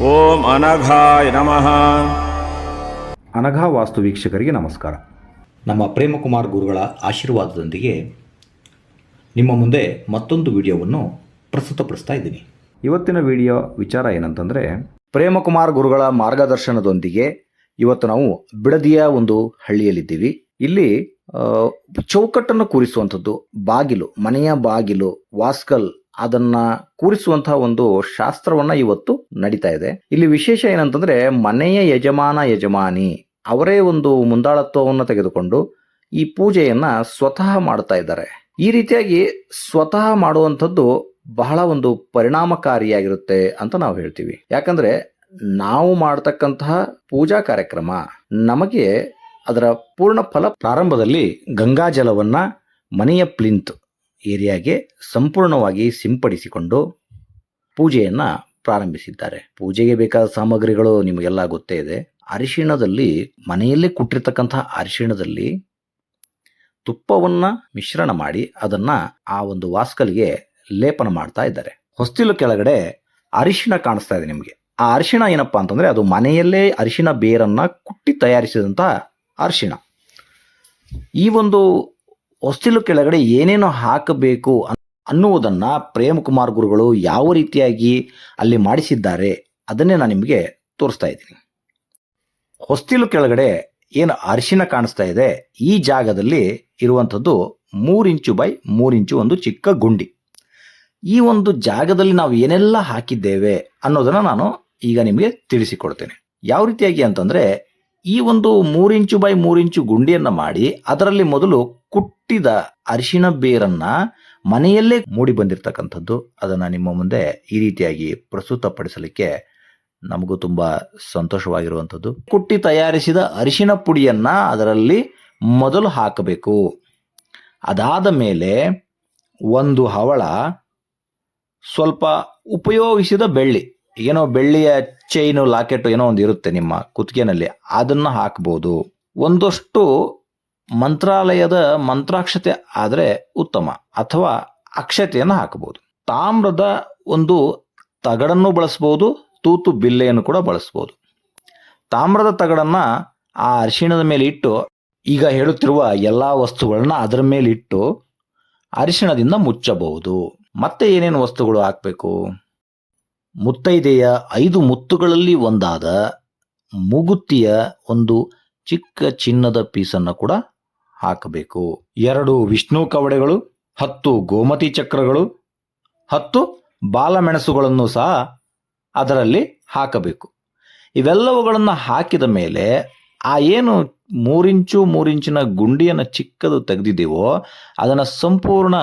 ಓಂ ಅನಘಾಯ ನಮಃ. ಅನಘಾ ವಾಸ್ತು ವೀಕ್ಷಕರಿಗೆ ನಮಸ್ಕಾರ. ನಮ್ಮ ಪ್ರೇಮಕುಮಾರ್ ಗುರುಗಳ ಆಶೀರ್ವಾದದೊಂದಿಗೆ ನಿಮ್ಮ ಮುಂದೆ ಮತ್ತೊಂದು ವಿಡಿಯೋವನ್ನು ಪ್ರಸ್ತುತಪಡಿಸ್ತಾ ಇದ್ದೀನಿ. ಇವತ್ತಿನ ವಿಡಿಯೋ ವಿಚಾರ ಏನಂತಂದರೆ ಪ್ರೇಮಕುಮಾರ್ ಗುರುಗಳ ಮಾರ್ಗದರ್ಶನದೊಂದಿಗೆ ಇವತ್ತು ನಾವು ಬಿಡದಿಯ ಒಂದು ಹಳ್ಳಿಯಲ್ಲಿದ್ದೀವಿ. ಇಲ್ಲಿ ಚೌಕಟ್ಟನ್ನು ಕೂರಿಸುವಂಥದ್ದು ಬಾಗಿಲು ಮನೆಯ ಬಾಗಿಲು ವಾಸ್ಕಲ್ ಅದನ್ನ ಕೂರಿಸುವಂತಹ ಒಂದು ಶಾಸ್ತ್ರವನ್ನ ಇವತ್ತು ನಡೀತಾ ಇದೆ. ಇಲ್ಲಿ ವಿಶೇಷ ಏನಂತಂದ್ರೆ ಮನೆಯ ಯಜಮಾನ ಯಜಮಾನಿ ಅವರೇ ಒಂದು ಮುಂದಾಳತ್ವವನ್ನು ತೆಗೆದುಕೊಂಡು ಈ ಪೂಜೆಯನ್ನ ಸ್ವತಃ ಮಾಡ್ತಾ ಇದ್ದಾರೆ. ಈ ರೀತಿಯಾಗಿ ಸ್ವತಃ ಮಾಡುವಂಥದ್ದು ಬಹಳ ಒಂದು ಪರಿಣಾಮಕಾರಿಯಾಗಿರುತ್ತೆ ಅಂತ ನಾವು ಹೇಳ್ತೀವಿ. ಯಾಕಂದ್ರೆ ನಾವು ಮಾಡ್ತಕ್ಕಂತಹ ಪೂಜಾ ಕಾರ್ಯಕ್ರಮ ನಮಗೆ ಅದರ ಪೂರ್ಣ ಫಲ ಪ್ರಾರಂಭದಲ್ಲಿ ಗಂಗಾಜಲವನ್ನ ಮನೆಯ ಪ್ಲಿಂತ್ ಏರಿಯಾಗೆ ಸಂಪೂರ್ಣವಾಗಿ ಸಿಂಪಡಿಸಿಕೊಂಡು ಪೂಜೆಯನ್ನು ಪ್ರಾರಂಭಿಸಿದ್ದಾರೆ. ಪೂಜೆಗೆ ಬೇಕಾದ ಸಾಮಗ್ರಿಗಳು ನಿಮಗೆಲ್ಲ ಗೊತ್ತೇ ಇದೆ. ಅರಿಶಿಣದಲ್ಲಿ, ಮನೆಯಲ್ಲೇ ಕುಟ್ಟಿರ್ತಕ್ಕಂಥ ಅರಿಶಿಣದಲ್ಲಿ ತುಪ್ಪವನ್ನು ಮಿಶ್ರಣ ಮಾಡಿ ಅದನ್ನು ಆ ಒಂದು ವಾಸ್ಕಲ್ಗೆ ಲೇಪನ ಮಾಡ್ತಾ ಇದ್ದಾರೆ. ಹೊಸ್ತಿಲು ಕೆಳಗಡೆ ಅರಿಶಿಣ ಕಾಣಿಸ್ತಾ ಇದೆ ನಿಮಗೆ. ಆ ಅರಿಶಿಣ ಏನಪ್ಪಾ ಅಂತಂದ್ರೆ ಅದು ಮನೆಯಲ್ಲೇ ಅರಿಶಿಣ ಬೇರನ್ನ ಕುಟ್ಟಿ ತಯಾರಿಸಿದಂಥ ಅರಿಶಿಣ. ಈ ಒಂದು ಹೊಸ್ತಿಲು ಕೆಳಗಡೆ ಏನೇನು ಹಾಕಬೇಕು ಅನ್ನುವುದನ್ನು ಪ್ರೇಮಕುಮಾರ್ ಗುರುಗಳು ಯಾವ ರೀತಿಯಾಗಿ ಅಲ್ಲಿ ಮಾಡಿಸಿದ್ದಾರೆ ಅದನ್ನೇ ನಾನು ನಿಮಗೆ ತೋರಿಸ್ತಾ ಇದ್ದೀನಿ. ಹೊಸ್ತಿಲು ಕೆಳಗಡೆ ಏನು ಅರಿಶಿನ ಕಾಣಿಸ್ತಾ ಇದೆ, ಈ ಜಾಗದಲ್ಲಿ ಇರುವಂಥದ್ದು ಮೂರು ಇಂಚು ಬೈ ಮೂರು ಇಂಚು ಒಂದು ಚಿಕ್ಕ ಗುಂಡಿ. ಈ ಒಂದು ಜಾಗದಲ್ಲಿ ನಾವು ಏನೆಲ್ಲ ಹಾಕಿದ್ದೇವೆ ಅನ್ನೋದನ್ನು ನಾನು ಈಗ ನಿಮಗೆ ತಿಳಿಸಿಕೊಡ್ತೇನೆ. ಯಾವ ರೀತಿಯಾಗಿ ಅಂತಂದರೆ ಈ ಒಂದು ಮೂರಿಂಚು ಬೈ ಮೂರಿಂಚು ಗುಂಡಿಯನ್ನ ಮಾಡಿ ಅದರಲ್ಲಿ ಮೊದಲು ಕುಟ್ಟಿದ ಅರಿಶಿಣ ಬೇರನ್ನ ಮನೆಯಲ್ಲೇ ಮೂಡಿ ಬಂದಿರತಕ್ಕಂಥದ್ದು. ಅದನ್ನ ನಿಮ್ಮ ಮುಂದೆ ಈ ರೀತಿಯಾಗಿ ಪ್ರಸ್ತುತಪಡಿಸಲಿಕ್ಕೆ ನಮಗೂ ತುಂಬಾ ಸಂತೋಷವಾಗಿರುವಂಥದ್ದು. ಕುಟ್ಟಿ ತಯಾರಿಸಿದ ಅರಿಶಿಣ ಪುಡಿಯನ್ನ ಅದರಲ್ಲಿ ಮೊದಲು ಹಾಕಬೇಕು. ಅದಾದ ಮೇಲೆ ಒಂದು ಹವಳ ಸ್ವಲ್ಪ ಉಪಯೋಗಿಸಿದ ಬೆಳ್ಳಿ, ಏನೋ ಬೆಳ್ಳಿಯ ಚೈನು, ಲಾಕೆಟ್ ಏನೋ ಒಂದು ಇರುತ್ತೆ ನಿಮ್ಮ ಕುತ್ತಿಗೆನಲ್ಲಿ, ಅದನ್ನ ಹಾಕ್ಬೋದು. ಒಂದಷ್ಟು ಮಂತ್ರಾಲಯದ ಮಂತ್ರಾಕ್ಷತೆ ಆದರೆ ಉತ್ತಮ ಅಥವಾ ಅಕ್ಷತೆಯನ್ನು ಹಾಕಬಹುದು. ತಾಮ್ರದ ಒಂದು ತಗಡನ್ನು ಬಳಸ್ಬೋದು, ತೂತು ಬಿಲ್ಲೆಯನ್ನು ಕೂಡ ಬಳಸ್ಬೋದು. ತಾಮ್ರದ ತಗಡನ್ನ ಆ ಅರಿಶಿಣದ ಮೇಲೆ ಇಟ್ಟು, ಈಗ ಹೇಳುತ್ತಿರುವ ಎಲ್ಲ ವಸ್ತುಗಳನ್ನ ಅದರ ಮೇಲೆ ಇಟ್ಟು ಅರಿಶಿಣದಿಂದ ಮುಚ್ಚಬಹುದು. ಮತ್ತೆ ಏನೇನು ವಸ್ತುಗಳು ಹಾಕಬೇಕು? ಮುತ್ತೈದೆಯ ಐದು ಮುತ್ತುಗಳಲ್ಲಿ ಒಂದಾದ ಮೂಗುತ್ತಿಯ ಒಂದು ಚಿಕ್ಕ ಚಿನ್ನದ ಪೀಸನ್ನು ಕೂಡ ಹಾಕಬೇಕು. ಎರಡು ವಿಷ್ಣು ಕವಡೆಗಳು, ಹತ್ತು ಗೋಮತಿ ಚಕ್ರಗಳು, ಹತ್ತು ಬಾಲಮೆಣಸುಗಳನ್ನು ಸಹ ಅದರಲ್ಲಿ ಹಾಕಬೇಕು. ಇವೆಲ್ಲವುಗಳನ್ನು ಹಾಕಿದ ಮೇಲೆ ಆ ಏನು ಮೂರಿಂಚು ಮೂರಿಂಚಿನ ಗುಂಡಿಯನ್ನು ಚಿಕ್ಕದು ತೆಗೆದಿದ್ದೀವೋ, ಅದನ್ನು ಸಂಪೂರ್ಣ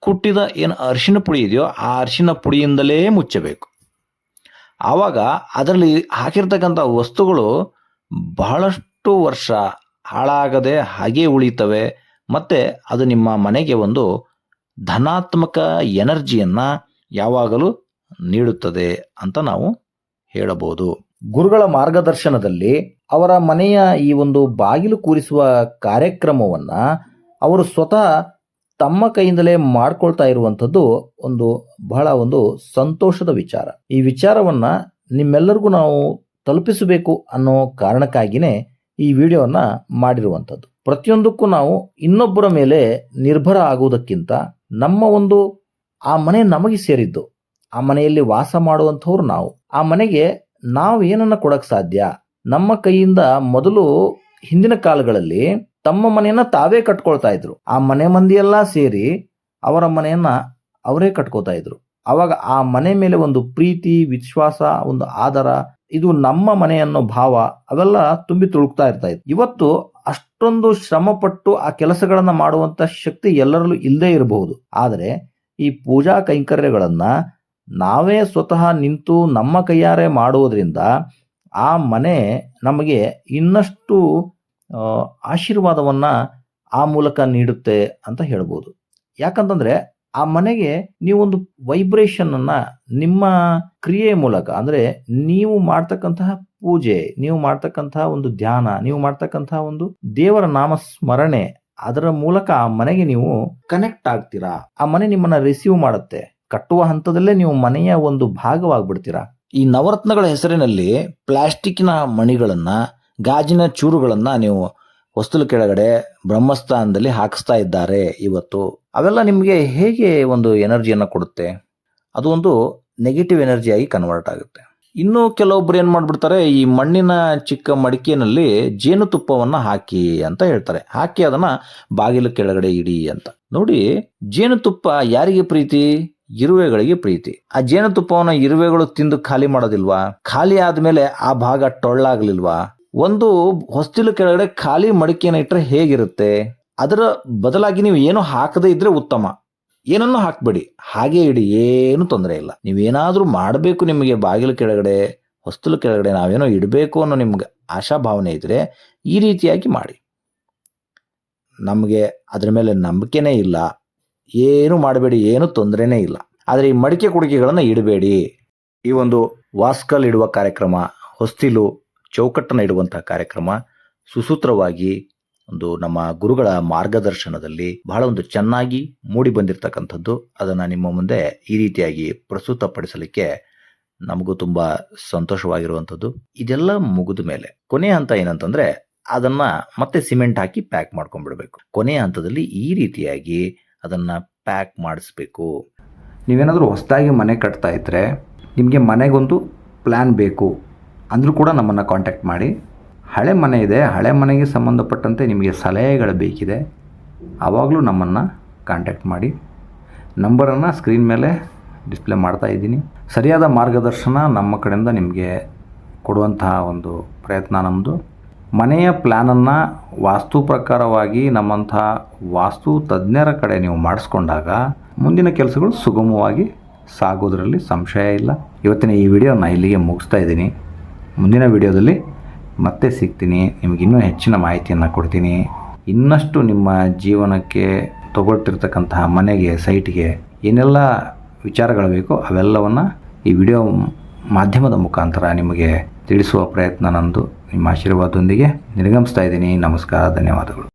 ಕುಟ್ಟಿದ ಏನು ಅರಿಶಿನ ಪುಡಿ ಇದೆಯೋ, ಆ ಅರಿಶಿನ ಪುಡಿಯಿಂದಲೇ ಮುಚ್ಚಬೇಕು. ಆವಾಗ ಅದರಲ್ಲಿ ಹಾಕಿರ್ತಕ್ಕಂಥ ವಸ್ತುಗಳು ಬಹಳಷ್ಟು ವರ್ಷ ಹಾಳಾಗದೆ ಹಾಗೆ ಉಳಿತವೆ. ಮತ್ತೆ ಅದು ನಿಮ್ಮ ಮನೆಗೆ ಒಂದು ಧನಾತ್ಮಕ ಎನರ್ಜಿಯನ್ನು ಯಾವಾಗಲೂ ನೀಡುತ್ತದೆ ಅಂತ ನಾವು ಹೇಳಬಹುದು. ಗುರುಗಳ ಮಾರ್ಗದರ್ಶನದಲ್ಲಿ ಅವರ ಮನೆಯ ಈ ಒಂದು ಬಾಗಿಲು ಕೂರಿಸುವ ಕಾರ್ಯಕ್ರಮವನ್ನ ಅವರು ಸ್ವತಃ ತಮ್ಮ ಕೈಯಿಂದಲೇ ಮಾಡ್ಕೊಳ್ತಾ ಇರುವಂಥದ್ದು ಒಂದು ಬಹಳ ಒಂದು ಸಂತೋಷದ ವಿಚಾರ. ಈ ವಿಚಾರವನ್ನ ನಿಮ್ಮೆಲ್ಲರಿಗೂ ನಾವು ತಲುಪಿಸಬೇಕು ಅನ್ನೋ ಕಾರಣಕ್ಕಾಗಿಯೇ ಈ ವಿಡಿಯೋನ ಮಾಡಿರುವಂಥದ್ದು. ಪ್ರತಿಯೊಂದಕ್ಕೂ ನಾವು ಇನ್ನೊಬ್ಬರ ಮೇಲೆ ನಿರ್ಭರ ಆಗುವುದಕ್ಕಿಂತ ನಮ್ಮ ಒಂದು ಆ ಮನೆ ನಮಗೆ ಸೇರಿದ್ದು, ಆ ಮನೆಯಲ್ಲಿ ವಾಸ ಮಾಡುವಂಥವ್ರು ನಾವು. ಆ ಮನೆಗೆ ನಾವು ಏನನ್ನ ಕೊಡಕ್ಕೆ ಸಾಧ್ಯ? ನಮ್ಮ ಕೈಯಿಂದ ಮೊದಲು ಹಿಂದಿನ ಕಾಲಗಳಲ್ಲಿ ತಮ್ಮ ಮನೆಯನ್ನ ತಾವೇ ಕಟ್ಕೊಳ್ತಾ ಇದ್ರು. ಆ ಮನೆ ಮಂದಿಯೆಲ್ಲ ಸೇರಿ ಅವರ ಮನೆಯನ್ನ ಅವರೇ ಕಟ್ಕೋತಾ ಇದ್ರು. ಅವಾಗ ಆ ಮನೆ ಮೇಲೆ ಒಂದು ಪ್ರೀತಿ, ವಿಶ್ವಾಸ, ಒಂದು ಆದರ ಇದು ನಮ್ಮ ಮನೆ ಅನ್ನೋ ಭಾವ ಅವೆಲ್ಲ ತುಂಬಿ ತುಳುಕ್ತಾ ಇರ್ತಾ ಇತ್ತು. ಇವತ್ತು ಅಷ್ಟೊಂದು ಶ್ರಮಪಟ್ಟು ಆ ಕೆಲಸಗಳನ್ನ ಮಾಡುವಂತ ಶಕ್ತಿ ಎಲ್ಲರಲ್ಲೂ ಇಲ್ಲದೆ ಇರಬಹುದು ಆದರೆ ಈ ಪೂಜಾ ಕೈಂಕರ್ಯಗಳನ್ನ ನಾವೇ ಸ್ವತಃ ನಿಂತು ನಮ್ಮ ಕೈಯಾರೆ ಮಾಡುವುದರಿಂದ ಆ ಮನೆ ನಮಗೆ ಇನ್ನಷ್ಟು ಆಶೀರ್ವಾದವನ್ನ ಆ ಮೂಲಕ ನೀಡುತ್ತೆ ಅಂತ ಹೇಳ್ಬೋದು. ಯಾಕಂತಂದ್ರೆ ಆ ಮನೆಗೆ ನೀವೊಂದು ವೈಬ್ರೇಷನ್ ಅನ್ನ ನಿಮ್ಮ ಕ್ರಿಯೆ ಮೂಲಕ, ಅಂದ್ರೆ ನೀವು ಮಾಡ್ತಕ್ಕಂತಹ ಪೂಜೆ, ನೀವು ಮಾಡ್ತಕ್ಕಂತಹ ಒಂದು ಧ್ಯಾನ, ನೀವು ಮಾಡ್ತಕ್ಕಂತಹ ಒಂದು ದೇವರ ನಾಮ ಸ್ಮರಣೆ ಅದರ ಮೂಲಕ ಆ ಮನೆಗೆ ನೀವು ಕನೆಕ್ಟ್ ಆಗ್ತೀರಾ? ಆ ಮನೆ ನಿಮ್ಮನ್ನ ರಿಸೀವ್ ಮಾಡುತ್ತೆ. ಕಟ್ಟುವ ಹಂತದಲ್ಲೇ ನೀವು ಮನೆಯ ಒಂದು ಭಾಗವಾಗ್ಬಿಡ್ತೀರಾ? ಈ ನವರತ್ನಗಳ ಹೆಸರಿನಲ್ಲಿ ಪ್ಲಾಸ್ಟಿಕ್ನ ಮಣಿಗಳನ್ನು, ಗಾಜಿನ ಚೂರುಗಳನ್ನು ನೀವು ವಸ್ತುಲ ಕೆಳಗಡೆ ಬ್ರಹ್ಮಸ್ಥಾನದಲ್ಲಿ ಹಾಕಿಸ್ತಾ ಇದ್ದಾರೆ ಇವತ್ತು. ಅವೆಲ್ಲ ನಿಮಗೆ ಹೇಗೆ ಒಂದು ಎನರ್ಜಿಯನ್ನು ಕೊಡುತ್ತೆ? ಅದು ಒಂದು ನೆಗೆಟಿವ್ ಎನರ್ಜಿಯಾಗಿ ಕನ್ವರ್ಟ್ ಆಗುತ್ತೆ. ಇನ್ನೂ ಕೆಲವೊಬ್ಬರು ಏನು ಮಾಡಿಬಿಡ್ತಾರೆ, ಈ ಮಣ್ಣಿನ ಚಿಕ್ಕ ಮಡಿಕೆಯಲ್ಲಿ ಜೇನುತುಪ್ಪವನ್ನು ಹಾಕಿ ಅಂತ ಹೇಳ್ತಾರೆ. ಹಾಕಿ ಅದನ್ನು ಬಾಗಿಲು ಕೆಳಗಡೆ ಇಡಿ ಅಂತ. ನೋಡಿ, ಜೇನುತುಪ್ಪ ಯಾರಿಗೆ ಪ್ರೀತಿ? ಇರುವೆಗಳಿಗೆ ಪ್ರೀತಿ. ಆ ಜೇನುತುಪ್ಪವನ್ನು ಇರುವೆಗಳು ತಿಂದು ಖಾಲಿ ಮಾಡೋದಿಲ್ವಾ? ಖಾಲಿ ಆದಮೇಲೆ ಆ ಭಾಗ ಟೊಳ್ಳಾಗ್ಲಿಲ್ವಾ? ಒಂದು ಹೊಸ್ತಿಲು ಕೆಳಗಡೆ ಖಾಲಿ ಮಡಿಕೆನ ಇಟ್ಟರೆ ಹೇಗಿರುತ್ತೆ? ಅದರ ಬದಲಾಗಿ ನೀವು ಏನು ಹಾಕದೇ ಇದ್ರೆ ಉತ್ತಮ. ಏನನ್ನು ಹಾಕ್ಬೇಡಿ. ಹಾಗೆ ಇಡಿ, ಏನು ತೊಂದರೆ ಇಲ್ಲ. ನೀವೇನಾದರೂ ಮಾಡಬೇಕು ನಿಮಗೆ ಬಾಗಿಲು ಕೆಳಗಡೆ, ಹೊಸ್ತಲು ಕೆಳಗಡೆ ನಾವೇನೋ ಇಡಬೇಕು ಅನ್ನೋ ನಿಮ್ಗೆ ಆಶಾಭಾವನೆ ಇದ್ರೆ ಈ ರೀತಿಯಾಗಿ ಮಾಡಿ. ನಮಗೆ ಅದರ ಮೇಲೆ ನಂಬಿಕೆನೇ ಇಲ್ಲ. ಏನು ಮಾಡಬೇಡಿ, ಏನು ತೊಂದರೆನೇ ಇಲ್ಲ. ಆದರೆ ಈ ಮಡಿಕೆ ಕುಡಿಕೆಗಳನ್ನು ಇಡಬೇಡಿ. ಈ ಒಂದು ವಾಸ್ಕಲ್ ಇಡುವ ಕಾರ್ಯಕ್ರಮ, ಹೊಸ್ತಿಲು ಚೌಕಟ್ಟನ್ನು ಇಡುವಂತಹ ಕಾರ್ಯಕ್ರಮ ಸುಸೂತ್ರವಾಗಿ ಒಂದು ನಮ್ಮ ಗುರುಗಳ ಮಾರ್ಗದರ್ಶನದಲ್ಲಿ ಬಹಳ ಒಂದು ಚೆನ್ನಾಗಿ ಮೂಡಿ ಬಂದಿರತಕ್ಕಂಥದ್ದು. ಅದನ್ನು ನಿಮ್ಮ ಮುಂದೆ ಈ ರೀತಿಯಾಗಿ ಪ್ರಸ್ತುತಪಡಿಸಲಿಕ್ಕೆ ನಮಗೂ ತುಂಬ ಸಂತೋಷವಾಗಿರುವಂಥದ್ದು. ಇದೆಲ್ಲ ಮುಗಿದ ಮೇಲೆ ಕೊನೆಯ ಹಂತ ಏನಂತಂದ್ರೆ ಅದನ್ನ ಮತ್ತೆ ಸಿಮೆಂಟ್ ಹಾಕಿ ಪ್ಯಾಕ್ ಮಾಡ್ಕೊಂಡ್ಬಿಡ್ಬೇಕು. ಕೊನೆಯ ಹಂತದಲ್ಲಿ ಈ ರೀತಿಯಾಗಿ ಅದನ್ನ ಪ್ಯಾಕ್ ಮಾಡಿಸ್ಬೇಕು. ನೀವೇನಾದರೂ ಹೊಸದಾಗಿ ಮನೆ ಕಟ್ತಾ ಇದ್ದರೆ ನಿಮಗೆ ಮನೆಗೊಂದು ಪ್ಲ್ಯಾನ್ ಬೇಕು ಅಂದರೂ ಕೂಡ ನಮ್ಮನ್ನು ಕಾಂಟ್ಯಾಕ್ಟ್ ಮಾಡಿ. ಹಳೆ ಮನೆ ಇದೆ, ಹಳೆ ಮನೆಗೆ ಸಂಬಂಧಪಟ್ಟಂತೆ ನಿಮಗೆ ಸಲಹೆಗಳು ಬೇಕಿದೆ, ಆವಾಗಲೂ ನಮ್ಮನ್ನು ಕಾಂಟ್ಯಾಕ್ಟ್ ಮಾಡಿ. ನಂಬರನ್ನು ಸ್ಕ್ರೀನ್ ಮೇಲೆ ಡಿಸ್ಪ್ಲೇ ಮಾಡ್ತಾ ಇದ್ದೀನಿ. ಸರಿಯಾದ ಮಾರ್ಗದರ್ಶನ ನಮ್ಮ ಕಡೆಯಿಂದ ನಿಮಗೆ ಕೊಡುವಂತಹ ಒಂದು ಪ್ರಯತ್ನ ನಮ್ಮದು ಮನೆಯ ಪ್ಲ್ಯಾನನ್ನು ವಾಸ್ತು ಪ್ರಕಾರವಾಗಿ ನಮ್ಮಂಥ ವಾಸ್ತು ತಜ್ಞರ ಕಡೆ ನೀವು ಮಾಡಿಸ್ಕೊಂಡಾಗ ಮುಂದಿನ ಕೆಲಸಗಳು ಸುಗಮವಾಗಿ ಸಾಗೋದರಲ್ಲಿ ಸಂಶಯ ಇಲ್ಲ. ಇವತ್ತಿನ ಈ ವಿಡಿಯೋನ ಇಲ್ಲಿಗೆ ಮುಗಿಸ್ತಾ ಇದ್ದೀನಿ. ಮುಂದಿನ ವಿಡಿಯೋದಲ್ಲಿ ಮತ್ತೆ ಸಿಗ್ತೀನಿ, ನಿಮಗೆ ಇನ್ನೂ ಹೆಚ್ಚಿನ ಮಾಹಿತಿಯನ್ನು ಕೊಡ್ತೀನಿ. ಇನ್ನಷ್ಟು ನಿಮ್ಮ ಜೀವನಕ್ಕೆ ತಗೊಳ್ತಿರ್ತಕ್ಕಂತಹ ಮನೆಗೆ, ಸೈಟ್ಗೆ ಏನೆಲ್ಲ ವಿಚಾರಗಳು ಬೇಕೋ ಅವೆಲ್ಲವನ್ನು ಈ ವಿಡಿಯೋ ಮಾಧ್ಯಮದ ಮುಖಾಂತರ ನಿಮಗೆ ತಿಳಿಸುವ ಪ್ರಯತ್ನ ನಂದು. ನಿಮ್ಮ ಆಶೀರ್ವಾದದೊಂದಿಗೆ ನಿರ್ಗಮಿಸ್ತಾ ಇದ್ದೀನಿ. ನಮಸ್ಕಾರ, ಧನ್ಯವಾದಗಳು.